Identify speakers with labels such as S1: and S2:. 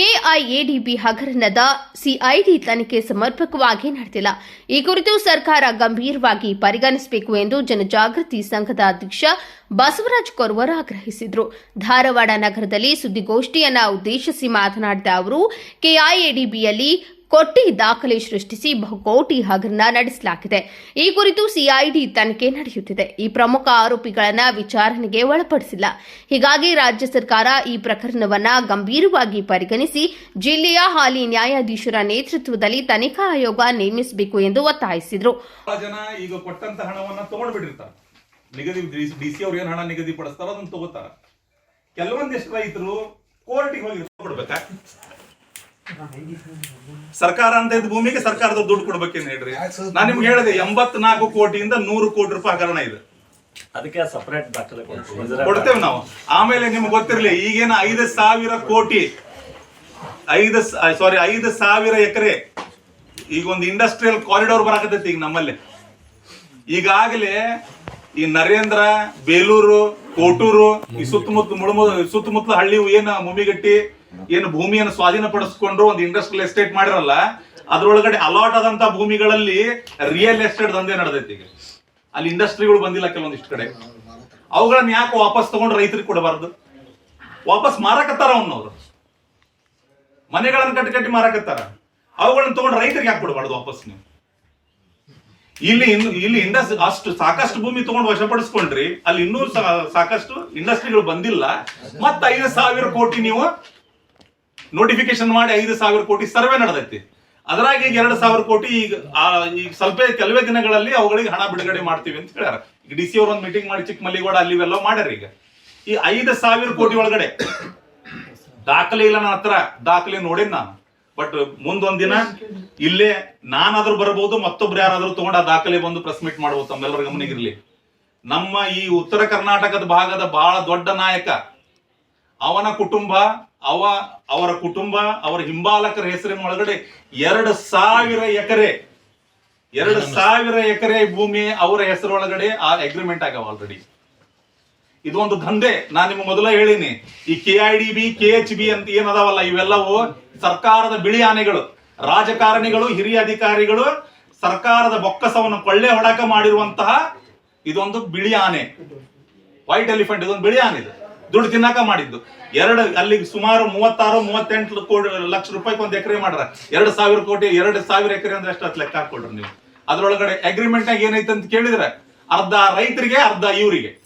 S1: KIADB ಹಗರಣದ CID ತನಿಖೆ ಸಮರ್ಪಕವಾಗಿ ನಡೆದಿಲ್ಲ. ಈ ಕುರಿತು ಸರ್ಕಾರ ಗಂಭೀರವಾಗಿ ಪರಿಗಣಿಸಬೇಕು ಎಂದು ಜನಜಾಗೃತಿ ಸಂಘದ ಅಧ್ಯಕ್ಷ ಬಸವರಾಜ್ ಕೊರ್ವರ್ ಆಗ್ರಹಿಸಿದರು. ಧಾರವಾಡ ನಗರದಲ್ಲಿ ಸುದ್ದಿಗೋಷ್ಠಿಯನ್ನ ಉದ್ದೇಶಿಸಿ ಮಾತನಾಡಿದ ಅವರು, ಕೆಐಎಡಿಬಿಯಲ್ಲಿ ಕೊಟ್ಟಿ ದಾಖಲೆ ಸೃಷ್ಟಿಸಿ ಬಹುಕೋಟಿ ಹಗರಣ ನಡೆಸಲಾಗಿದೆ. ಈ ಕುರಿತು ಸಿಐಡಿ ತನಿಖೆ ನಡೆಯುತ್ತಿದೆ. ಈ ಪ್ರಮುಖ ಆರೋಪಿಗಳನ್ನು ವಿಚಾರಣೆಗೆ ಒಳಪಡಿಸಿಲ್ಲ. ಹೀಗಾಗಿ ರಾಜ್ಯ ಸರ್ಕಾರ ಈ ಪ್ರಕರಣವನ್ನ ಗಂಭೀರವಾಗಿ ಪರಿಗಣಿಸಿ ಜಿಲ್ಲೆಯ ಹಾಲಿ ನ್ಯಾಯಾಧೀಶರ ನೇತೃತ್ವದಲ್ಲಿ ತನಿಖಾ ಆಯೋಗ ನೇಮಿಸಬೇಕು ಎಂದು ಒತ್ತಾಯಿಸಿದರು.
S2: ಕೆಲವೊಂದಿಷ್ಟು ರೈತರು ಕೋರ್ಟಿಗೆ ಹೋಗಿ ಕೊಡ್ಬೇಕಾ ಸರ್ಕಾರ ಅಂತ ಇದ್ದ ಭೂಮಿಗೆ ಸರ್ಕಾರದ ದುಡ್ಡು ಕೊಡ್ಬೇಕೇನು ಹೇಳ್ರಿ? ನಾನ್ ನಿಮ್ಗೆ ಹೇಳಿದೆ ಎಂಬತ್ನಾಲ್ಕು ಕೋಟಿಯಿಂದ ನೂರು ಕೋಟಿ ರೂಪಾಯಿ ಹಗರಣ ಇದೆ.
S3: ಅದಕ್ಕೆ ಸಪರೇಟ್ ದಾಖಲೆ ಕೊಡ್ತೀವಿ.
S2: ನಾವು. ಆಮೇಲೆ ನಿಮ್ಗೆ ಗೊತ್ತಿರಲಿ ಈಗೇನ ಐದು ಸಾವಿರ ಕೋಟಿ ಐದು ಸಾರಿ ಐದು ಸಾವಿರ ಎಕರೆ ಈಗ ಒಂದು ಇಂಡಸ್ಟ್ರಿಯಲ್ ಕಾರಿಡಾರ್ ಬರಾಕತೈತಿ ಈಗ ನಮ್ಮಲ್ಲಿ. ಈಗಾಗಲೇ ಈ ನರೇಂದ್ರ ಬೇಲೂರು ಕೋಟೂರು ಈ ಸುತ್ತಮುತ್ತ ಮುಳುಮು ಸುತ್ತಮುತ್ತಲ ಹಳ್ಳಿ ಏನ ಮುಮಿಗಟ್ಟಿ ಏನು ಭೂಮಿಯನ್ನು ಸ್ವಾಧೀನಪಡಿಸಿಕೊಂಡು ಒಂದು ಇಂಡಸ್ಟ್ರಿಯಲ್ ಎಸ್ಟೇಟ್ ಮಾಡಿರಲ್ಲ, ಅದರೊಳಗಡೆ ಅಲಾಟ್ ಆದಂತ ಭೂಮಿಗಳಲ್ಲಿ ರಿಯಲ್ ಎಸ್ಟೇಟ್ ದಂಧೆ ನಡೆದೈತಿ ಈಗ. ಅಲ್ಲಿ ಇಂಡಸ್ಟ್ರಿಗಳು ಬಂದಿಲ್ಲ ಕೆಲವೊಂದಿಷ್ಟು ಕಡೆ. ಅವುಗಳನ್ನ ಯಾಕೆ ವಾಪಸ್ ತಗೊಂಡು ರೈತರಿಗೆ ಕೊಡಬಾರ್ದು? ವಾಪಸ್ ಮಾರಕತ್ತಾರ ಅವನವರು. ಮನೆಗಳನ್ನ ಕಟ್ಟಿ ಕಟ್ಟಿ ಮಾರಾಕತ್ತಾರ. ಅವುಗಳನ್ನ ತಗೊಂಡು ರೈತರಿಗೆ ಯಾಕೆ ಕೊಡಬಾರ್ದು ವಾಪಸ್ ನೀವು? ಇಲ್ಲಿ ಇಲ್ಲಿ ಇಂಡಸ್ಟ್ರಿ ಅಷ್ಟು ಸಾಕಷ್ಟು ಭೂಮಿ ತಗೊಂಡು ವಶಪಡಿಸ್ಕೊಂಡ್ರಿ, ಅಲ್ಲಿ ಇನ್ನೂ ಸಾಕಷ್ಟು ಇಂಡಸ್ಟ್ರಿಗಳು ಬಂದಿಲ್ಲ. ಮತ್ತ ಐದು ಸಾವಿರ ಕೋಟಿ ನೀವು ನೋಟಿಫಿಕೇಶನ್ ಮಾಡಿ ಐದು ಸಾವಿರ ಕೋಟಿ ಸರ್ವೆ ನಡೆದೈತಿ. ಅದರಾಗಿ ಎರಡು ಸಾವಿರ ಕೋಟಿ ಈಗ ಈಗ ಸ್ವಲ್ಪ ಕೆಲವೇ ದಿನಗಳಲ್ಲಿ ಅವುಗಳಿಗೆ ಹಣ ಬಿಡುಗಡೆ ಮಾಡ್ತೀವಿ ಅಂತ ಹೇಳ್ಯಾರ. ಈಗ ಡಿ ಸಿ ಅವ್ರ ಒಂದು ಮೀಟಿಂಗ್ ಮಾಡಿ ಚಿಕ್ಕಮಲ್ಲಿಗೌಡ ಅಲ್ಲಿ ಇವೆಲ್ಲ ಮಾಡ್ಯಾರ ಈಗ. ಈ ಐದು ಸಾವಿರ ಕೋಟಿ ಒಳಗಡೆ ದಾಖಲೆ ಇಲ್ಲ ನನ್ನ ಹತ್ರ, ದಾಖಲೆ ನೋಡಿದ್ ನಾನು. ಬಟ್ ಮುಂದೊಂದಿನ ದಿನ ಇಲ್ಲೇ ನಾನಾದ್ರೂ ಬರಬಹುದು ಮತ್ತೊಬ್ರು ಯಾರಾದ್ರೂ ತಗೊಂಡು ಆ ದಾಖಲೆ ಬಂದು ಪ್ರೆಸ್ ಮೀಟ್ ಮಾಡಬಹುದು ತಮ್ಮೆಲ್ಲರ ಗಮನಿಗಿರ್ಲಿ ನಮ್ಮ ಈ ಉತ್ತರ ಕರ್ನಾಟಕದ ಭಾಗದ ಬಹಳ ದೊಡ್ಡ ನಾಯಕ ಅವನ ಕುಟುಂಬ ಅವ ಅವರ ಕುಟುಂಬ ಅವರ ಹಿಂಬಾಲಕರ ಹೆಸರಿನ ಒಳಗಡೆ ಎರಡು ಸಾವಿರ ಎಕರೆ ಎರಡು ಸಾವಿರ ಎಕರೆ ಭೂಮಿ ಅವರ ಹೆಸರೊಳಗಡೆ ಆ ಅಗ್ರಿಮೆಂಟ್ ಆಗ್ಯಾವ ಆಲ್ರೆಡಿ ಇದು ಒಂದು ದಂಧೆ. ನಾನು ನಿಮ್ಗೆ ಮೊದಲ ಹೇಳಿನಿ. ಈ K I D B K H B ಅಂತ ಏನದಾವಲ್ಲ ಇವೆಲ್ಲವೂ ಸರ್ಕಾರದ ಬಿಳಿ ಆನೆಗಳು. ರಾಜಕಾರಣಿಗಳು ಹಿರಿಯ ಅಧಿಕಾರಿಗಳು ಸರ್ಕಾರದ ಬೊಕ್ಕಸವನ್ನು ಕೊಳ್ಳೆ ಹೊಡಕ ಮಾಡಿರುವಂತಹ ಇದೊಂದು ಬಿಳಿ ಆನೆ. ವೈಟ್ ಎಲಿಫೆಂಟ್ ಇದೊಂದು ಬಿಳಿ ಆನೆ ಇದು. ದುಡ್ಡು ತಿನ್ನಾಕ ಮಾಡಿದ್ದು. ಎರಡು, ಅಲ್ಲಿ ಸುಮಾರು ಮೂವತ್ತಾರು, ಮೂವತ್ತೆಂಟು ಕೋಟಿ ಲಕ್ಷ ರೂಪಾಯಿಗೆ ಒಂದು ಎಕರೆ ಮಾಡ್ರ. ಎರಡು ಸಾವಿರ ಕೋಟಿ, ಎರಡು ಸಾವಿರ ಎಕರೆ ಅಂದ್ರೆ ಎಷ್ಟು ಲೆಕ್ಕ ಹಾಕೊಳ್ರಿ ನೀವು. ಅದ್ರೊಳಗಡೆ ಅಗ್ರಿಮೆಂಟ್ ಆಗ ಏನೈತೆ ಅಂತ ಕೇಳಿದ್ರೆ ಅರ್ಧ ರೈತರಿಗೆ, ಅರ್ಧ ಇವರಿಗೆ.